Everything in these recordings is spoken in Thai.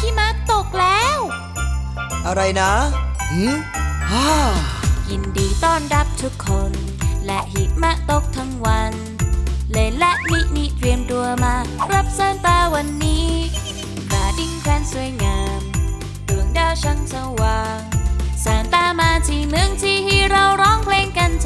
หิมะตกแล้ว อะไรนะหืมฮ่ายินดีต้อนรับทุกคน และหิมะตกทั้งวัน เลนและนินิเตรียมตัวมา รับซานตาวันนี้กระดิ่งแควนสวยงามดวงดาวช่างสว่างซานตามาที่เมืองที่ให้เราร้องเพลงกันทั้งคืน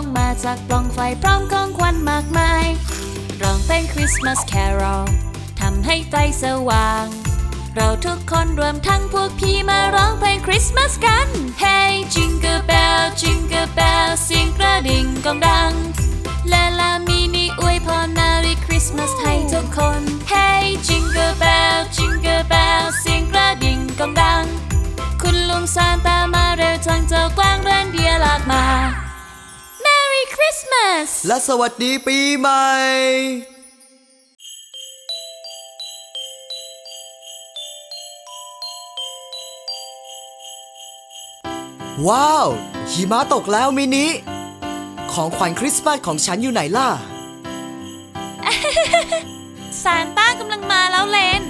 งมาจากปล่องไฟพร้อมของขวัญมากมาย ร้องเพลงคริสต์มาสแครอลทำให้ใจสว่าง เราทุกคนรวมทั้งพวกพี่มาร้องเพลงคริสต์มาสกัน Hey Jingle Bell Jingle Bell เสียงกระดิ่งกองดังและลามินีอวยพร Merry Christmas ให้ทุกคน Hey Jingle Bell Jingle Bell เสียงกระดิ่งกองดัง คุณลุงซานตามาเร็วจังเจ้ากวางเรนเดียลากมา Christmas และสวัสดีปีใหม่ ว้าว หิมะตกแล้วมินิ ของขวัญคริสต์มาสของฉันอยู่ไหนล่ะ ซานต้ากำลังมาแล้วเลน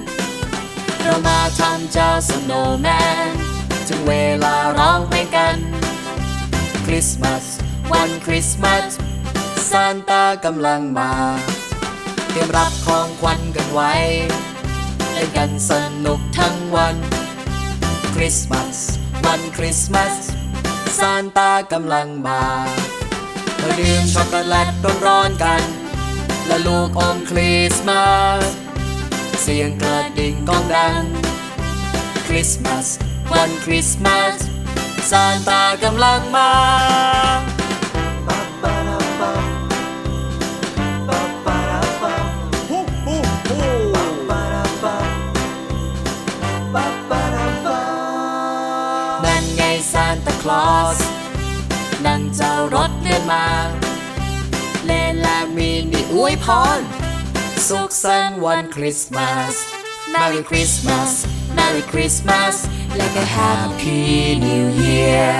เรามาทำเจ้าสโนว์แมนถึงเวลาร้องเพลงกัน คริสต์มาสวันคริสต์มาส ซานตากำลังมา เตรียมรับของขวัญกันไว้ เล่นกันสนุกทั้งวัน คริสต์มาสวันคริสต์มาสซานตากำลังมามาดื่มช็อกโกแลตร้อนๆกัน และลูกอมคริสต์มาสเสียงกระดิ่งก้องดัง คริสต์มาสวันคริสต์มาสซานตากำลังมาานตาคลอสนั่งเจ้ารถเดือนมา เลนและมีนิอวยพร สุขสันต์วันคริสต์มาส Merry Christmas Merry Christmas และก็ Happy New Year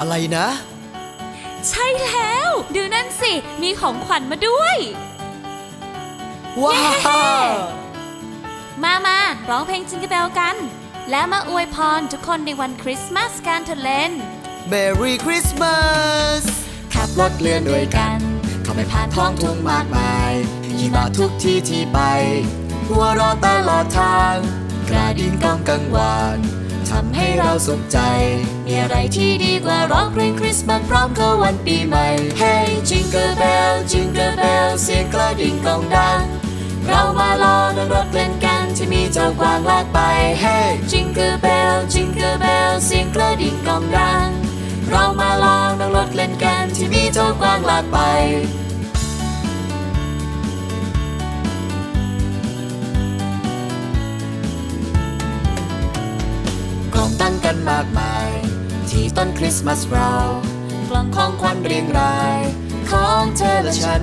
อะไรนะ ใช่แล้ว ดูนั่นสิ มีของขวัญมาด้วย ว้าเย้ วมามาร้องเพลงจิงเกิลเบลกัน และมาอวยพรทุกคนในวันคริสต์มาสกันเถอะเลน Merry Christmas ขับรถเลื่อนด้วยกัน เข้าไปผ่านท้องทุ่งมากมายหิมะทุกที่ที่ไป หัวเราะตลอดทาง กระดิ่งก้องกังวาน ทำให้เราสุขใจ มีอะไรที่ดีกว่าร้องเพลงคริสต์มาสพร้อมเข้าวันปีใหม่ Hey Jingle Bell Jingle Bell เสียงกระดิ่งก้องดัง เรามารอนั่งรถเล่นกันที่มีเจ้ากวางลากไป Hey Jingle Bell Jingle Bell เสียงกระดิ่งก้องดัง เรามาลองนั่งรถเล่นกันที่มีเจ้ากวางลากไป ตั้งกันมากมาย ที่ต้นคริสต์มาสเรากล่องของขวัญเรียงราย ของเธอและฉัน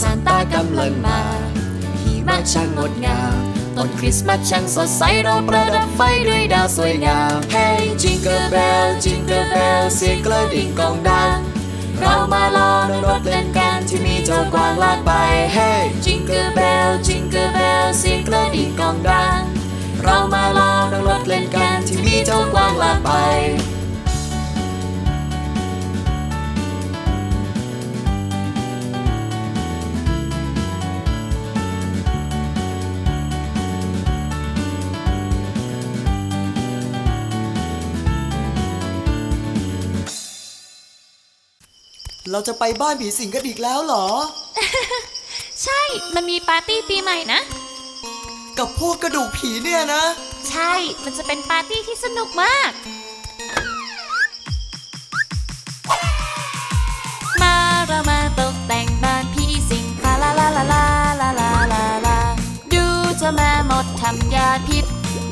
ซานตากำลังมาหิมะช่างงดงามต้นคริสต์มาสช่างสดใสเราประดับไฟด้วยดาวสวยงาม Hey Jingle Bell Jingle Bell เสียงกระดิ่งกองดัง เรามาลองรถเล่นกันที่มีเจ้ากวางลากไป Hey Jingle Bell Jingle Bell เสียงกระดิ่งกองดัง เรามาลองนั่งรถเล่นกันที่มีเจ้ากวางลาไป เราจะไปบ้านผีสิงกันอีกแล้วเหรอ ใช่ มันมีปาร์ตี้ปีใหม่นะ กับพวกกระดูกผีเนี่ยนะ ใช่ มันจะเป็นปาร์ตี้ที่สนุกมาก มาเรามาตกแต่งบ้านพี่สิงฟาลาลาลาลาลาลาลาลาดูเจ้าแม่มดทำยาพิษ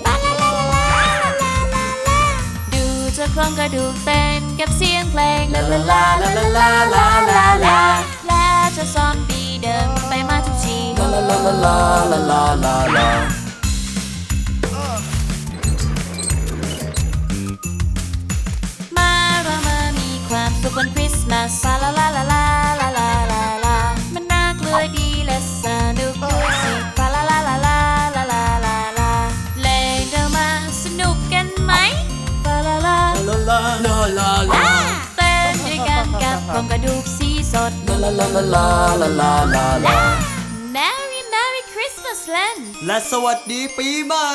ฟาลาลาลาลาลาลาลาลาดูเจ้าโครงกระดูกเต้นกับเสียงเพลงลาลาลาลาลาลาลาลาลาและเจ้าซอมบี้เดินไปมาทุก ลาลาลาลาลาลาลาลามาเรามามีความสุขวันคริสต์มาสฟาลาลาลาลาลาลาลาลามันน่ากลัวดีและสนุกด้วยสิฟาลาลาลาลาลาลาลาลาเล่นเรามาสนุกกันไหมฟาลาลาลาลาลาลาลาเต้นด้วยกันกับโครงกระดูกสีสดลาลาลาลาลาลาลา และสวัสดีปีใหม่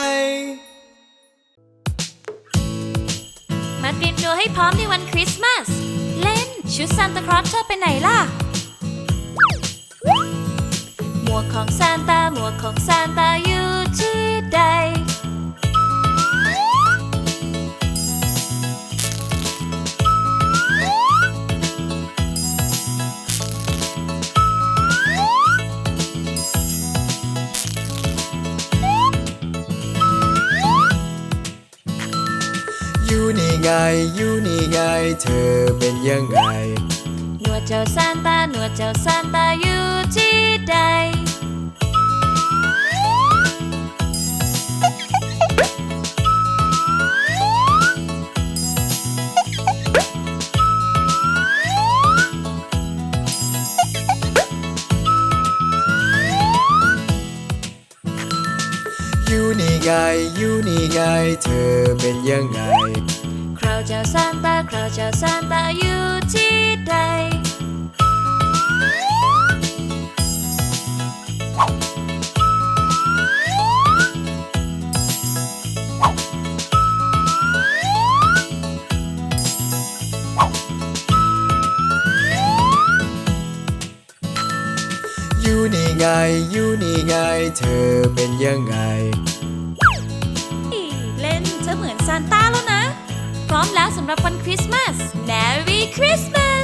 มาเตรียมตัวให้พร้อมในวันคริสต์มาส เล่นชุดซานตาคลอสเธอไปไหนล่ะ หมวกของซานตาหมวกของซานตาอยู่ อยู่นี่ไง อยู่นี่ไง เธอเป็นยังไง หนวดเจ้าซานตาหนวดเจ้าซานตาอยู่ที่ใด อยู่นี่ไงอยู่นี่ไงเธอเป็นยังไง คราวเจ้าซานตาคราวเจ้าซานตาอยู่ที่ใด อยู่นี่ไงอยู่นี่ไงเธอเป็นยังไง ซานต้าแล้วนะ พร้อมแล้วสำหรับวันคริสต์มาส Merry Christmas